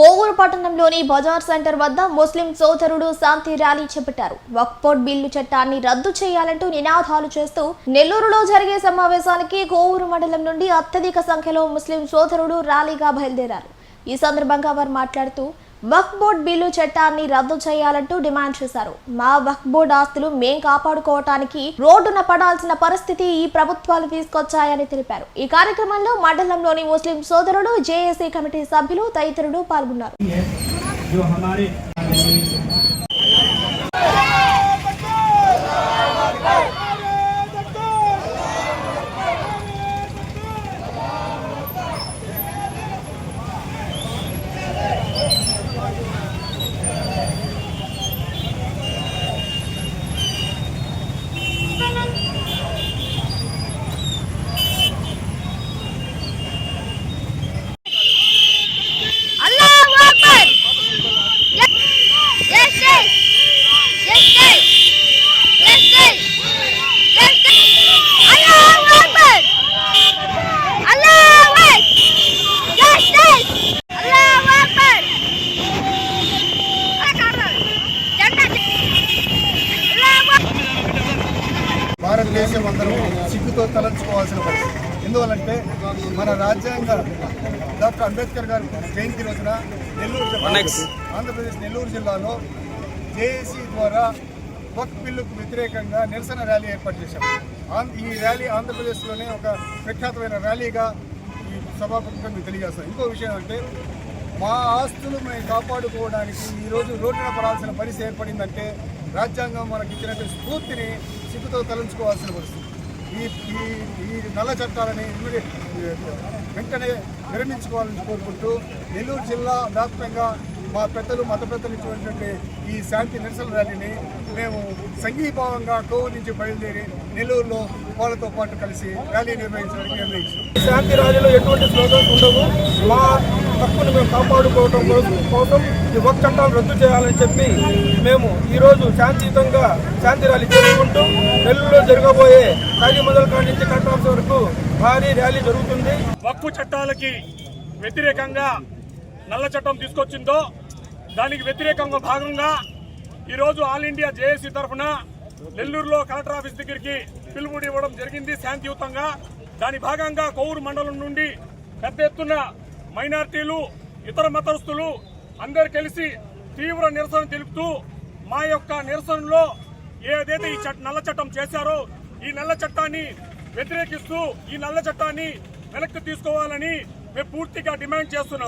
కోవూరు పట్టణంలోని బజార్ సెంటర్ వద్ద ముస్లిం సోదరుడు శాంతి ర్యాలీ చేపట్టారు. వక్ఫోర్డ్ బిల్లు చట్టాన్ని రద్దు చేయాలంటూ నినాదాలు చేస్తూ నెల్లూరులో జరిగే సమావేశానికి కోవూరు మండలం నుండి అత్యధిక సంఖ్యలో ముస్లిం సోదరుడు ర్యాలీగా బయలుదేరారు. ఈ సందర్భంగా వారు మాట్లాడుతూ వక్ఫ్ బోర్డు బిల్లు చట్టాన్ని రద్దు చేయాలంటూ డిమాండ్ చేశారు. మా వక్ఫ్ బోర్డు ఆస్తులు మేం కాపాడుకోవటానికి రోడ్డున పడాల్సిన పరిస్థితి ఈ ప్రభుత్వాలు తీసుకొచ్చాయని తెలిపారు. ఈ కార్యక్రమంలో మండలంలోని ముస్లిం సోదరుడు జేఏసీ కమిటీ సభ్యులు తదితరులు పాల్గొన్నారు. భారతదేశం అందరూ సిగ్గుతో తలంచుకోవాల్సిన పరిస్థితి. ఎందువల్లంటే మన రాజ్యాంగ డాక్టర్ అంబేద్కర్ గారి జయంతి రోజున నెల్లూరు ఆంధ్రప్రదేశ్ నెల్లూరు జిల్లాలో జేఏసీ ద్వారా వక్ బిల్లుకు వ్యతిరేకంగా నిరసన ర్యాలీ ఏర్పాటు చేశాం. ఆం- ఈ ర్యాలీ ఆంధ్రప్రదేశ్లోనే ఒక ప్రఖ్యాతమైన ర్యాలీగా ఈ సభాపతిగా మీకు తెలియజేస్తాం. ఇంకో విషయం అంటే మా ఆస్తులు మేము కాపాడుకోవడానికి ఈరోజు రోడ్డున పడాల్సిన పరిస్థితి ఏర్పడిందంటే రాజ్యాంగం మనకి ఇచ్చినటువంటి స్ఫూర్తిని సిగ్గుతో తలంచుకోవాల్సిన పరిస్థితి. ఈ ఈ ఈ నల్ల చట్టాలని ఇమ్మీడియట్ వెంటనే విరమించుకోవాలని కోరుకుంటూ నెల్లూరు జిల్లా వ్యాప్తంగా మా పెద్దలు మత పెద్దలు ఇచ్చినటువంటి ఈ శాంతి నిరసన ర్యాలీని మేము సంఘీభావంగా కోవు నుంచి బయలుదేరి నెల్లూరులో వాళ్ళతో పాటు కలిసి ర్యాలీ నిర్వహించడానికి నిర్ణయించాం. శాంతి ర్యాలీలో ఎటువంటి స్లోగన్స్ ఉండవు. మా హక్కును మేము కాపాడుకోవడం కోసం ఈ ఒక్క చట్టాలు రద్దు చేయాలని చెప్పి మేము ఈరోజు శాంతియుతంగా శాంతి ర్యాలీ చేసుకుంటూ నెల్లూరులో జరగబోయే ఖాళీ మొదల కాడి నుంచి కలెక్టర్ వరకు భారీ ర్యాలీ జరుగుతుంది. వక్ఫ్ చట్టాలకి వ్యతిరేకంగా నల్ల చట్టం తీసుకొచ్చిందో దానికి వ్యతిరేకంగా భాగంగా ఈరోజు ఆల్ ఇండియా జేఏసీ తరఫున నెల్లూరులో కలెక్టర్ ఆఫీస్ దగ్గరికి పిలుపుడి ఇవ్వడం జరిగింది శాంతియుతంగా. దాని భాగంగా కొవ్వూరు మండలం నుండి పెద్ద ఎత్తున మైనార్టీలు ఇతర మతస్థులు అందరు కలిసి తీవ్ర నిరసన తెలుపుతూ మా యొక్క నిరసనలో ఏదైతే ఈ చట్ట నల్ల చట్టం చేశారో ఈ నల్ల చట్టాన్ని వ్యతిరేకిస్తూ ఈ నల్ల చట్టాన్ని వెనక్కి తీసుకోవాలని మేము పూర్తిగా డిమాండ్ చేస్తున్నాం.